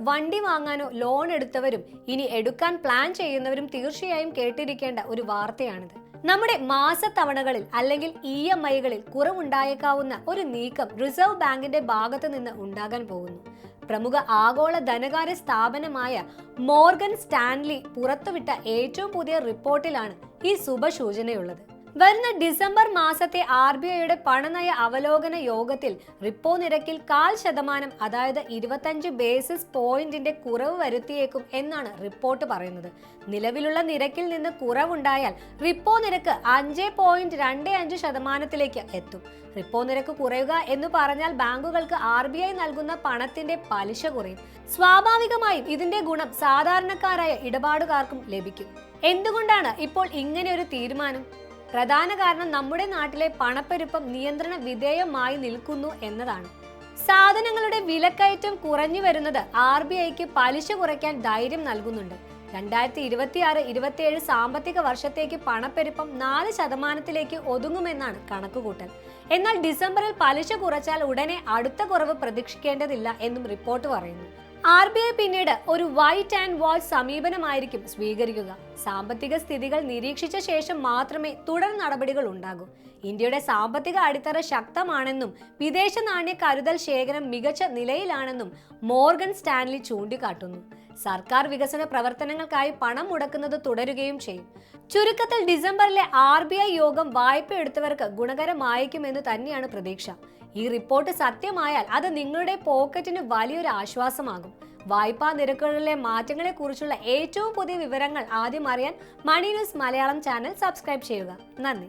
വണ്ടി വാങ്ങാനോ ലോൺ എടുത്തവരും ഇനി എടുക്കാൻ പ്ലാൻ ചെയ്യുന്നവരും തീർച്ചയായും കേട്ടിരിക്കേണ്ട ഒരു വാർത്തയാണിത്. നമ്മുടെ മാസത്തവണകളിൽ അല്ലെങ്കിൽ ഇ എം ഐകളിൽ കുറവുണ്ടായേക്കാവുന്ന ഒരു നീക്കം റിസർവ് ബാങ്കിന്റെ ഭാഗത്ത് നിന്ന് ഉണ്ടാകാൻ പോകുന്നു. പ്രമുഖ ആഗോള ധനകാര്യ സ്ഥാപനമായ മോർഗൻ സ്റ്റാൻലി പുറത്തുവിട്ട ഏറ്റവും പുതിയ റിപ്പോർട്ടിലാണ് ഈ ശുഭസൂചനയുള്ളത്. വരുന്ന ഡിസംബർ മാസത്തെ ആർ ബി ഐയുടെ പണനയ അവലോകന യോഗത്തിൽ റിപ്പോ നിരക്കിൽ കാൽ ശതമാനം അതായത് ഇരുപത്തഞ്ച് ബേസിസ് പോയിന്റിന്റെ കുറവ് വരുത്തിയേക്കും എന്നാണ് റിപ്പോർട്ട് പറയുന്നത്. നിലവിലുള്ള നിരക്കിൽ നിന്ന് കുറവുണ്ടായാൽ റിപ്പോ നിരക്ക് അഞ്ച് പോയിന്റ് രണ്ട് അഞ്ച് ശതമാനത്തിലേക്ക് എത്തും. റിപ്പോ നിരക്ക് കുറയുക എന്ന് പറഞ്ഞാൽ ബാങ്കുകൾക്ക് ആർ ബി ഐ നൽകുന്ന പണത്തിന്റെ പലിശ കുറയും. സ്വാഭാവികമായും ഇതിന്റെ ഗുണം സാധാരണക്കാരായ ഇടപാടുകാർക്കും ലഭിക്കും. എന്തുകൊണ്ടാണ് ഇപ്പോൾ ഇങ്ങനെ ഒരു തീരുമാനം? പ്രധാന കാരണം നമ്മുടെ നാട്ടിലെ പണപ്പെരുപ്പം നിയന്ത്രണ വിധേയമായി നിൽക്കുന്നു എന്നതാണ്. സാധനങ്ങളുടെ വിലക്കയറ്റം കുറഞ്ഞു വരുന്നത് ആർ ബി ഐക്ക് പലിശ കുറയ്ക്കാൻ ധൈര്യം നൽകുന്നുണ്ട്. രണ്ടായിരത്തി ഇരുപത്തിയാറ് ഇരുപത്തിയേഴ് സാമ്പത്തിക വർഷത്തേക്ക് പണപ്പെരുപ്പം നാല് ശതമാനത്തിലേക്ക് ഒതുങ്ങുമെന്നാണ് കണക്കുകൂട്ടൽ. എന്നാൽ ഡിസംബറിൽ പലിശ കുറച്ചാൽ ഉടനെ അടുത്ത കുറവ് പ്രതീക്ഷിക്കേണ്ടതില്ല എന്നും റിപ്പോർട്ട് പറയുന്നു. ആർ ബി ഐ പിന്നീട് ഒരു വൈറ്റ് ആൻഡ് വാച്ച് സമീപനമായിരിക്കും സ്വീകരിക്കുക. സാമ്പത്തിക സ്ഥിതികൾ നിരീക്ഷിച്ച ശേഷം മാത്രമേ തുടർ നടപടികൾ ഉണ്ടാകൂ. ഇന്ത്യയുടെ സാമ്പത്തിക അടിത്തറ ശക്തമാണെന്നും വിദേശ നാണ്യ കരുതൽ ശേഖരം മികച്ച നിലയിലാണെന്നും മോർഗൻ സ്റ്റാൻലി ചൂണ്ടിക്കാട്ടുന്നു. സർക്കാർ വികസന പ്രവർത്തനങ്ങൾക്കായി പണം മുടക്കുന്നത് തുടരുകയും ചെയ്യും. ചുരുക്കത്തിൽ ഡിസംബറിലെ ആർ യോഗം വായ്പ എടുത്തവർക്ക് ഗുണകരമായേക്കുമെന്ന് തന്നെയാണ് പ്രതീക്ഷ. ഈ റിപ്പോർട്ട് സത്യമായാൽ അത് നിങ്ങളുടെ പോക്കറ്റിന് വലിയൊരു ആശ്വാസമാകും. വായ്പാ നിരക്കുകളിലെ മാറ്റങ്ങളെക്കുറിച്ചുള്ള ഏറ്റവും പുതിയ വിവരങ്ങൾ ആദ്യം അറിയാൻ Mani news Malayalam channel subscribe ചെയ്യുക. നന്ദി.